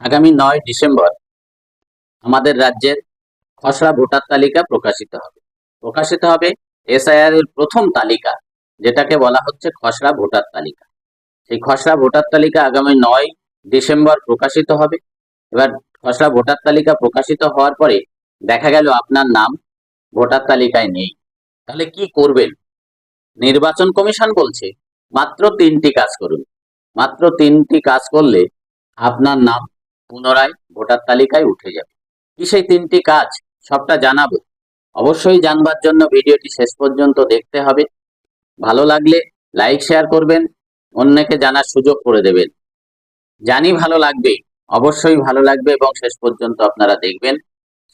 আগামী নয় ডিসেম্বর আমাদের রাজ্যের খসড়া ভোটার তালিকা প্রকাশিত হবে। প্রকাশিত হবে এসআইআর এর প্রথম তালিকা, যেটাকে বলা হচ্ছে খসড়া ভোটার তালিকা। সেই খসড়া ভোটার তালিকা আগামী নয় ডিসেম্বর প্রকাশিত হবে। এবার খসড়া ভোটার তালিকা প্রকাশিত হওয়ার পরে দেখা গেল আপনার নাম ভোটার তালিকায় নেই। তাহলে কি করবেন? নির্বাচন কমিশন বলছে, মাত্র তিনটি কাজ করুন। মাত্র তিনটি কাজ করলে আপনার নাম পুনরায় ভোটার তালিকায় উঠে যাবে। কি সেই তিনটি কাজ? সবটা জানাব। অবশ্যই জানবার জন্য ভিডিওটি শেষ পর্যন্ত দেখতে হবে। ভালো লাগলে লাইক, শেয়ার করবেন, অন্যকে জানার সুযোগ করে দেবেন। জানি ভালো লাগবে, অবশ্যই ভালো লাগবে এবং শেষ পর্যন্ত আপনারা দেখবেন,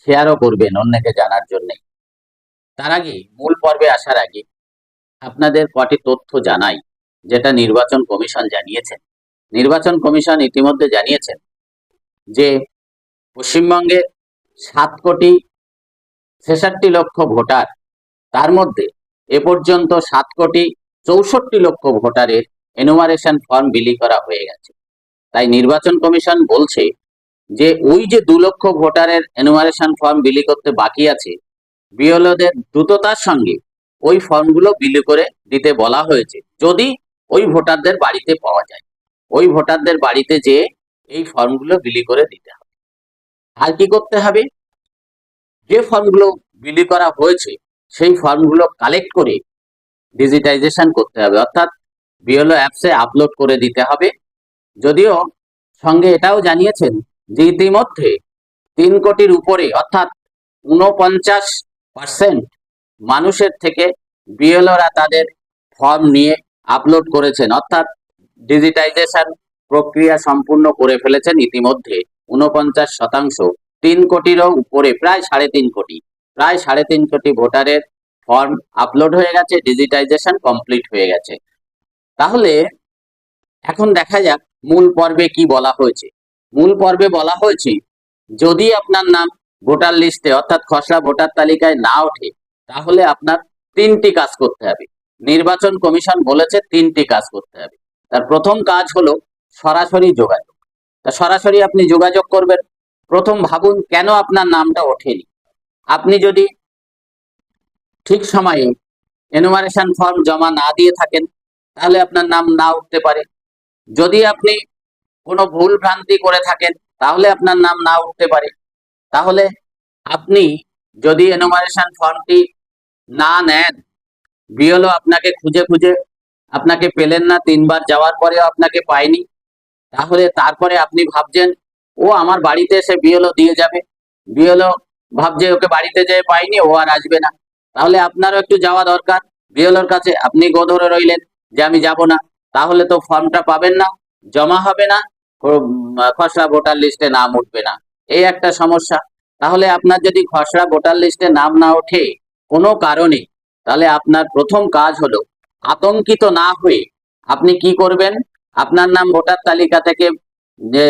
শেয়ারও করবেন অন্যকে জানার জন্য তার আগে, মূল পর্বে আসার আগে, আপনাদের কটি তথ্য জানাই, যেটা নির্বাচন কমিশন জানিয়েছেন নির্বাচন কমিশন ইতিমধ্যে জানিয়েছেন যে পশ্চিমবঙ্গে সাত কোটি ছেষট্টি লক্ষ ভোটার, তার মধ্যে এ পর্যন্ত সাত কোটি চৌষট্টি লক্ষ ভোটারের এনুমারেশন ফর্ম বিলি করা হয়ে গেছে। তাই নির্বাচন কমিশন বলছে যে ওই যে দু লক্ষ ভোটারের এনুমারেশন ফর্ম বিলি করতে বাকি আছে, বিএলওদের দ্রুততার সঙ্গে ওই ফর্মগুলো বিলি করে দিতে বলা হয়েছে। যদি ওই ভোটারদের বাড়িতে পাওয়া যায়, ওই ভোটারদের বাড়িতে যেয়ে এই ফর্মগুলো বিলি করে দিতে হবে। আর কি করতে হবে? যে ফর্মগুলো বিলি করা হয়েছে, সেই ফর্মগুলো কালেক্ট করে ডিজিটাইজেশন করতে হবে। অর্থাৎ বিএলও অ্যাপসে আপলোড করে দিতে হবে। যদিও সঙ্গে এটাও জানিয়েছেন যে ইতিমধ্যে তিন কোটির উপরে, অর্থাৎ উনপঞ্চাশ পার্সেন্ট মানুষের থেকে বিএলওরা তাদের ফর্ম নিয়ে আপলোড করেছেন। অর্থাৎ ডিজিটাইজেশন প্রক্রিয়া সম্পূর্ণ করে ফেলেছেন ইতিমধ্যে। উনপঞ্চাশ শতাংশ। তিন কোটিরও উপরে, প্রায় সাড়ে তিন কোটি। প্রায় সাড়ে তিন কোটি ভোটারের ফর্ম আপলোড হয়ে গেছে, ডিজিটাইজেশন কমপ্লিট হয়ে গেছে। তাহলে এখন দেখা যাক মূল পর্বে কি বলা হয়েছে। মূল পর্বে বলা হয়েছে, যদি আপনার নাম ভোটার লিস্টে, অর্থাৎ খসড়া ভোটার তালিকায় না ওঠে, তাহলে আপনার তিনটি কাজ করতে হবে। নির্বাচন কমিশন বলেছে তিনটি কাজ করতে হবে। তার প্রথম কাজ হলো সরাসরি যোগাযোগ। তা সরাসরি আপনি যোগাযোগ করবেন। প্রথম ভাবুন, কেন আপনার নামটা ওঠেনি? আপনি যদি ঠিক সময়ে এনুমারেশন ফর্ম জমা না দিয়ে থাকেন, তাহলে আপনার নাম না উঠতে পারে। যদি আপনি কোনো ভুল ভ্রান্তি করে থাকেন, তাহলে আপনার নাম না উঠতে পারে। তাহলে আপনি যদি এনুমারেশন ফর্মটি না নেন, বিএলও আপনাকে খুঁজে খুঁজে আপনাকে পেলেন না, তিনবার যাওয়ার পরেও আপনাকে পায়নি তাহলে তারপরে আপনি ভাবছেন, ও আমার বাড়িতে এসে বিএলও দিয়ে যাবে। বিএলও ভাবছে, ওকে বাড়িতে যেয়ে পাইনি, ও আর আসবে না। তাহলে আপনারও একটু যাওয়া দরকার। বিএলওর কাছে আপনি গো ধরে রইলেন যে, আমি যাব না। তাহলে তো ফর্মটা পাবেন না, জমা হবে না খসড়া ভোটার লিস্টে নাম উঠবে না। এই একটা সমস্যা। তাহলে আপনার যদি খসড়া ভোটার লিস্টে নাম না ওঠে কোনো কারণে, তাহলে আপনার প্রথম কাজ হলো আতঙ্কিত না হয়ে আপনি কি করবেন? আপনার নাম ভোটার তালিকা থেকে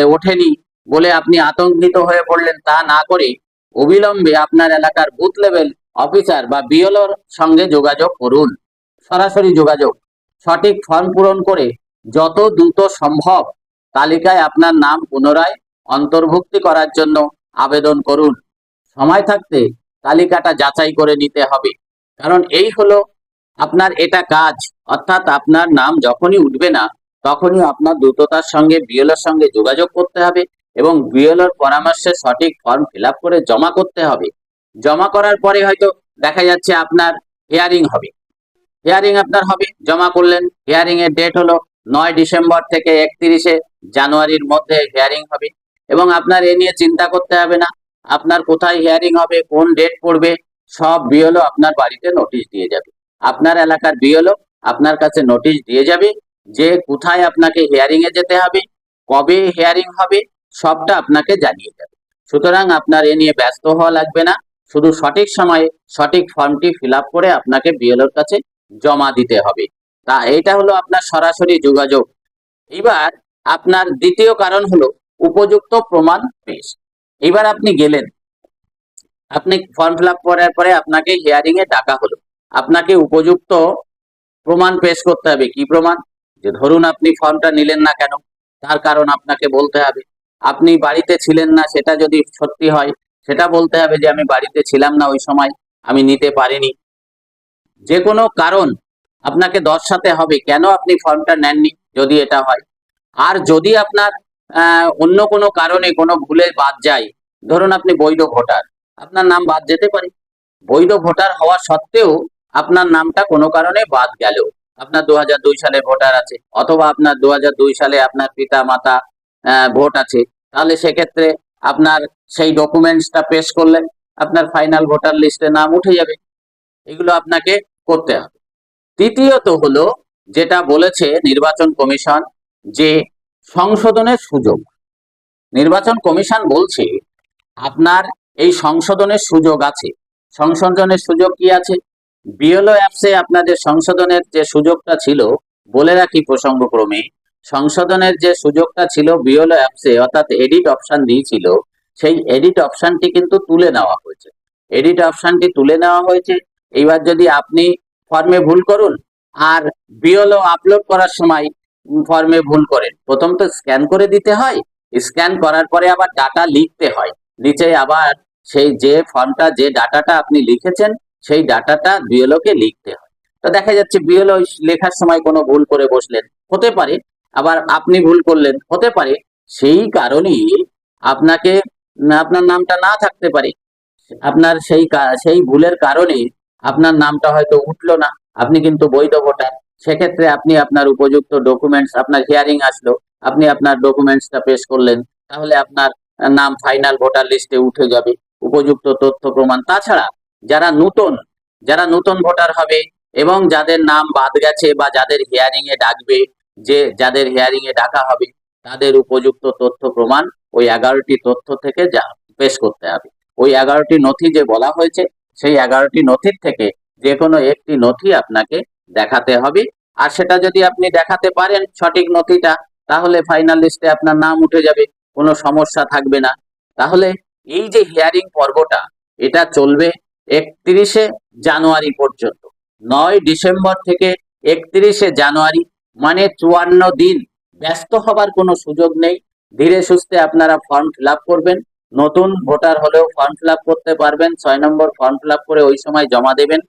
ওঠেনি বলে আপনি আতঙ্কিত হয়ে পড়লেন তা না করে অবিলম্বে আপনার এলাকার বুথ লেভেল অফিসার বা বিএলওর সঙ্গে যোগাযোগ করুন। সরাসরি যোগাযোগ। সঠিক ফর্ম পূরণ করে যত দ্রুত সম্ভব তালিকায় আপনার নাম পুনরায় অন্তর্ভুক্তি করার জন্য আবেদন করুন। সময় থাকতে তালিকাটা যাচাই করে নিতে হবে। কারণ এই হলো আপনার এটা কাজ। অর্থাৎ আপনার নাম যখনই উঠবে না তখনই আপনার দ্রুততার সঙ্গে বিএলওর সঙ্গে যোগাযোগ করতে হবে এবং বিএলওর পরামর্শে সঠিক ফর্ম ফিল করে জমা করতে হবে। জমা করার পরে হয়তো দেখা যাচ্ছে আপনার হিয়ারিং হবে। হিয়ারিং আপনার হবে, জমা করলেন। হিয়ারিং এর ডেট হলো নয় ডিসেম্বর থেকে একত্রিশে জানুয়ারির মধ্যে হিয়ারিং হবে এবং আপনার এ নিয়ে চিন্তা করতে হবে না। আপনার কোথায় হিয়ারিং হবে, কোন ডেট পড়বে, সব বিএলও আপনার বাড়িতে নোটিশ দিয়ে যাবে। আপনার এলাকার বিএলও আপনার কাছে নোটিশ দিয়ে যাবে যে কোথায় আপনাকে হিয়ারিং এ যেতে হবে, কবে হিয়ারিং হবে, সবটা আপনাকে জানিয়ে যাবে সুতরাং আপনার এ নিয়ে ব্যস্ত হওয়া লাগবে না। শুধু সঠিক সময়ে সঠিক ফর্মটি ফিল করে আপনাকে বিএলওর কাছে জমা দিতে হবে। তা এটা হলো আপনার সরাসরি যোগাযোগ। এবার আপনার দ্বিতীয় কারণ হলো উপযুক্ত প্রমাণ পেশ। এবার আপনি গেলেন। আপনি ফর্ম ফিল করার পরে আপনাকে হিয়ারিং এ ডাকা হলো। আপনাকে উপযুক্ত প্রমাণ পেশ করতে হবে। কি প্রমাণ? যে ধরুন আপনি ফর্মটা নিলেন না কেন, তার কারণ আপনাকে বলতে হবে। আপনি বাড়িতে ছিলেন না, সেটা যদি সত্যি হয়, সেটা বলতে হবে যে আমি বাড়িতে ছিলাম না ওই সময়, আমি নিতে পারিনি। যে কোনো কারণ আপনাকে দর্শাতে হবে কেন আপনি ফর্মটা নেননি যদি এটা হয়। আর যদি আপনার অন্য কোনো কারণে কোনো ভুলে বাদ যায়, ধরুন আপনি বৈধ ভোটার, আপনার নাম বাদ যেতে পারে। বৈধ ভোটার হওয়া সত্ত্বেও আপনার নামটা কোনো কারণে বাদ গেল আপনার দু সালে ভোটার আছে, অথবা আপনার দু সালে আপনার পিতা, মাতা ভোট আছে, তাহলে সেক্ষেত্রে আপনার সেই ডকুমেন্টসটা পেশ করলেন আপনার ফাইনাল ভোটার লিস্টে নাম উঠে যাবে। এগুলো আপনাকে করতে হবে। তৃতীয়ত হলো, যেটা বলেছে নির্বাচন কমিশন, যে সংশোধনের সুযোগ। নির্বাচন কমিশন বলছে, আপনার এই সংশোধনের সুযোগ আছে। সংশোধনের সুযোগ কি আছে? বিএলও অ্যাপসে আপনাদের সংশোধনের যে সুযোগটা ছিল, বলে রাখি প্রসঙ্গক্রমে, সংশোধনের যে সুযোগটা ছিল বিএলও অ্যাপসে, অর্থাৎ এডিট অপশন দিয়েছিল, সেই এডিট অপশনটি কিন্তু তুলে নেওয়া হয়েছে। এডিট অপশনটি তুলে নেওয়া হয়েছে। এইবার যদি আপনি ফর্মে ভুল করুন, আর বিএলও আপলোড করার সময় ফর্মে ভুল করেন, প্রথম তো স্ক্যান করে দিতে হয়, স্ক্যান করার পরে আবার ডাটা লিখতে হয়। নিচে আবার সেই যে ফর্মটা, যে ডাটাটা আপনি লিখেছেন সেই ডাটাটা বিএলও কে লিখতে হয়। তো দেখা যাচ্ছে বিএলও লেখার সময় কোনো ভুল করে বসলেন, হতে পারে। আবার আপনি ভুল করলেন, হতে পারে। সেই কারণেই আপনাকে আপনার নামটা না থাকতে পারে। আপনার সেই সেই ভুলের কারণে আপনার নামটা হয়তো উঠল না। আপনি কিন্তু বৈধ ভোটার। সেক্ষেত্রে আপনি আপনার উপযুক্ত ডকুমেন্টস আপনার হিয়ারিং আসলো, আপনি আপনার ডকুমেন্টসটা পেশ করলেন, তাহলে আপনার নাম ফাইনাল ভোটার লিস্টে উঠে যাবে। উপযুক্ত তথ্য প্রমাণ। তাছাড়া যারা নতুন যারা নতুন ভোটার হবে এবং যাদের নাম বাদ গেছে বা যাদের হিয়ারিং এ ডাকবে, যে যাদের হিয়ারিং এ ডাকা হবে, তাদের উপযুক্ত তথ্য প্রমাণ ওই এগারোটি তথ্য থেকে যা পেশ করতে হবে। ওই এগারোটি নথি যে বলা হয়েছে, সেই এগারোটি নথির থেকে যে কোনো একটি নথি আপনাকে দেখাতে হবে। আর সেটা যদি আপনি দেখাতে পারেন সঠিক নথিটা, তাহলে ফাইনাল লিস্টে আপনার নাম উঠে যাবে, কোনো সমস্যা থাকবে না। তাহলে এই যে হিয়ারিং পর্বটা, এটা চলবে একত্রিশে জানুয়ারি পর্যন্ত। নয় ডিসেম্বর থেকে একত্রিশে জানুয়ারি মানে চুয়ান্ন দিন ব্যস্ত হবার কোনো সুযোগ নেই। ধীরে সুস্থে আপনারা ফর্ম ফিল করবেন। নতুন ভোটার হলেও ফর্ম ফিল করতে পারবেন। ছয় নম্বর ফর্ম ফিল করে ওই সময় জমা দেবেন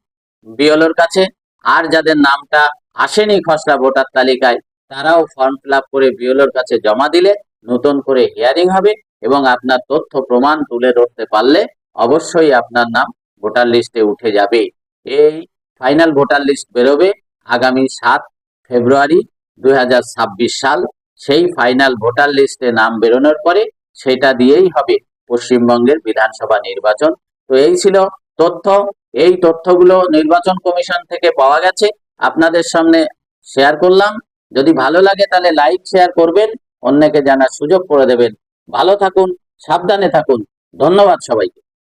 বিএলওর কাছে। আর যাদের নামটা আসেনি খসড়া ভোটার তালিকায়, তারাও ফর্ম ফিল করে বিএলওর কাছে জমা দিলে নতুন করে হিয়ারিং হবে এবং আপনার তথ্য প্রমাণ তুলে ধরতে পারলে অবশ্যই আপনার নাম ভোটার লিস্টে উঠে যাবে। এই ফাইনাল ভোটার লিস্ট বেরোবে আগামী সাত ফেব্রুয়ারি দু হাজার ছাব্বিশ সাল। সেই ফাইনাল ভোটার লিস্টে নাম বেরোনোর পরে সেটা দিয়েই হবে পশ্চিমবঙ্গের বিধানসভা নির্বাচন। তো এই ছিল তথ্য। এই তথ্যগুলো নির্বাচন কমিশন থেকে পাওয়া গেছে। আপনাদের সামনে শেয়ার করলাম। যদি ভালো লাগে তাহলে লাইক শেয়ার করবেন। অন্যকে জানার সুযোগ করে দেবেন। ভালো থাকুন, সাবধানে থাকুন। ধন্যবাদ সবাইকে।